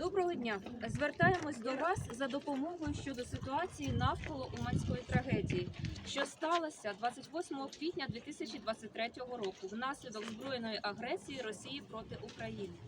Доброго дня! Звертаємось до вас за допомогою щодо ситуації навколо Уманської трагедії, що сталося 28 квітня 2023 року внаслідок збройної агресії Росії проти України.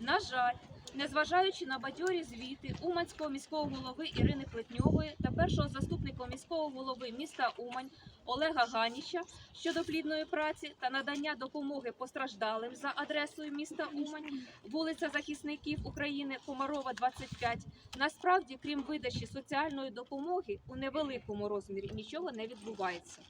На жаль, незважаючи на бадьорі звіти Уманського міського голови Ірини Плетньової та першого заступника міського голови міста Умань Олега Ганіча щодо плідної праці та надання допомоги постраждалим за адресою міста Умань, вулиця Захисників України Комарова, 25. Насправді, крім видачі соціальної допомоги у невеликому розмірі, нічого не відбувається.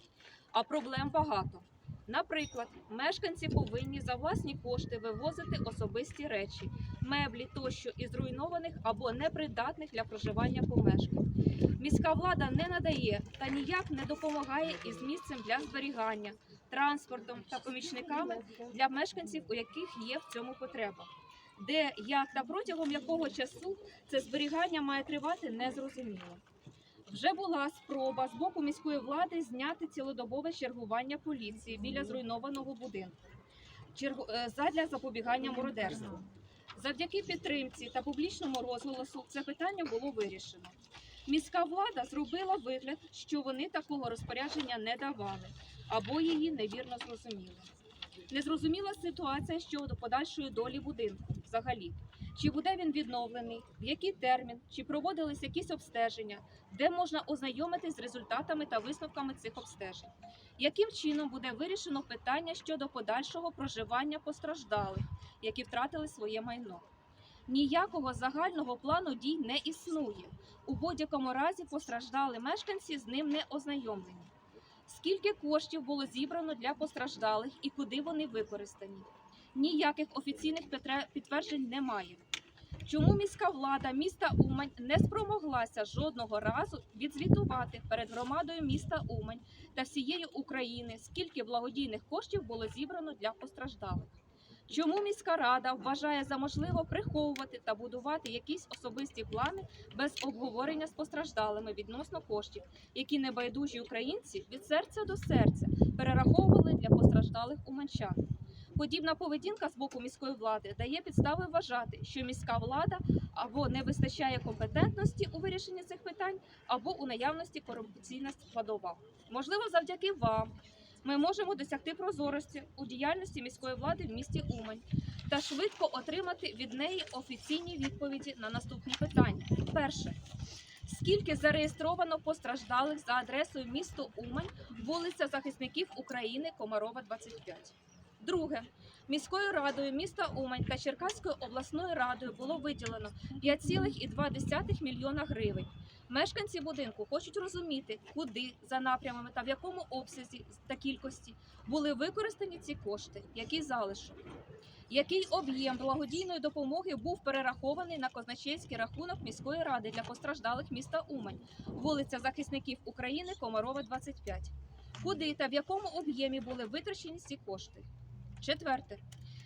А проблем багато. Наприклад, мешканці повинні за власні кошти вивозити особисті речі, меблі тощо із зруйнованих або непридатних для проживання помешкань. Міська влада не надає та ніяк не допомагає із місцем для зберігання, транспортом та помічниками для мешканців, у яких є в цьому потреба. Де, як та протягом якого часу це зберігання має тривати, незрозуміло. Вже була спроба з боку міської влади зняти цілодобове чергування поліції біля зруйнованого будинку е, задля запобігання мародерству. Завдяки підтримці та публічному розголосу це питання було вирішено. Міська влада зробила вигляд, що вони такого розпорядження не давали або її невірно зрозуміли. Незрозуміла ситуація щодо подальшої долі будинку взагалі. Чи буде він відновлений, в який термін, чи проводились якісь обстеження, де можна ознайомитись з результатами та висновками цих обстежень? Яким чином буде вирішено питання щодо подальшого проживання постраждалих, які втратили своє майно? Ніякого загального плану дій не існує. У будь-якому разі постраждали мешканці з ним не ознайомлені. Скільки коштів було зібрано для постраждалих і куди вони використані? Ніяких офіційних підтверджень немає. Чому міська влада міста Умань не спромоглася жодного разу відзвітувати перед громадою міста Умань та всієї України, скільки благодійних коштів було зібрано для постраждалих? Чому міська рада вважає за можливо приховувати та будувати якісь особисті плани без обговорення з постраждалими відносно коштів, які небайдужі українці від серця до серця перераховували для постраждалих уманчан? Подібна поведінка з боку міської влади дає підстави вважати, що міська влада або не вистачає компетентності у вирішенні цих питань, або у наявності корупційна складова. Можливо, завдяки вам ми можемо досягти прозорості у діяльності міської влади в місті Умань та швидко отримати від неї офіційні відповіді на наступні питання. Перше. Скільки зареєстровано постраждалих за адресою місто Умань, вулиця Захисників України, Комарова, 25? Друге. Міською радою міста Умань та Черкаською обласною радою було виділено 5,2 мільйона гривень. Мешканці будинку хочуть розуміти, куди за напрямами та в якому обсязі та кількості були використані ці кошти, який залишок. Який об'єм благодійної допомоги був перерахований на казначейський рахунок міської ради для постраждалих міста Умань, вулиця Захисників України, Комарова, 25. Куди та в якому об'ємі були витрачені ці кошти? Четверте.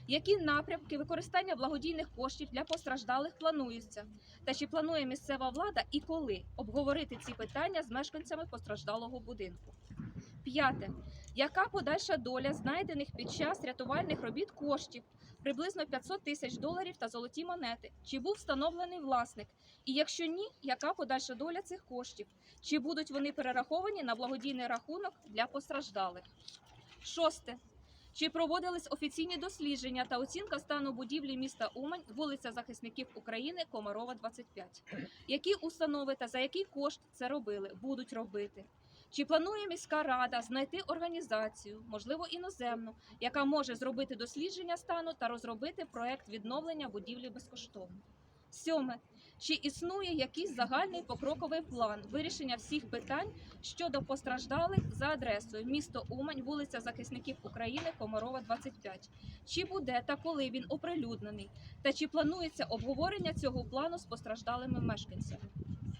Які напрямки використання благодійних коштів для постраждалих плануються? Та чи планує місцева влада і коли обговорити ці питання з мешканцями постраждалого будинку? П'яте. Яка подальша доля знайдених під час рятувальних робіт коштів приблизно 500 тисяч доларів та золоті монети? Чи був встановлений власник? І якщо ні, яка подальша доля цих коштів? Чи будуть вони перераховані на благодійний рахунок для постраждалих? Шосте. Чи проводились офіційні дослідження та оцінка стану будівлі міста Умань, вулиця Захисників України, Комарова, 25? Які установи та за який кошт це робили, будуть робити? Чи планує міська рада знайти організацію, можливо іноземну, яка може зробити дослідження стану та розробити проект відновлення будівлі безкоштовно? Сьоме. Чи існує якийсь загальний покроковий план вирішення всіх питань щодо постраждалих за адресою місто Умань, вулиця Захисників України, Комарова, 25? Чи буде та коли він оприлюднений? Та чи планується обговорення цього плану з постраждалими мешканцями?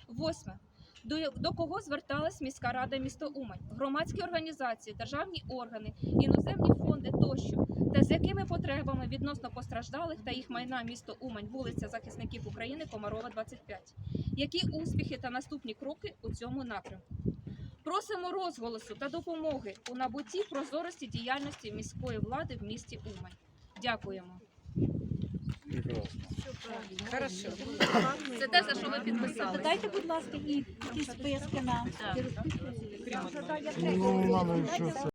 Восьме. До, до кого зверталась міська рада місто Умань, громадські організації, державні органи, іноземні фонди тощо, та з якими потребами відносно постраждалих та їх майна місто Умань, вулиця Захисників України, Комарова, 25? Які успіхи та наступні кроки у цьому напрямку? Просимо розголосу та допомоги у набутті прозорості діяльності міської влади в місті Умань. Дякуємо. Хорошо. Це те, за що ви підписали. Дайте, будь ласка, і якісь списки нам. Ну,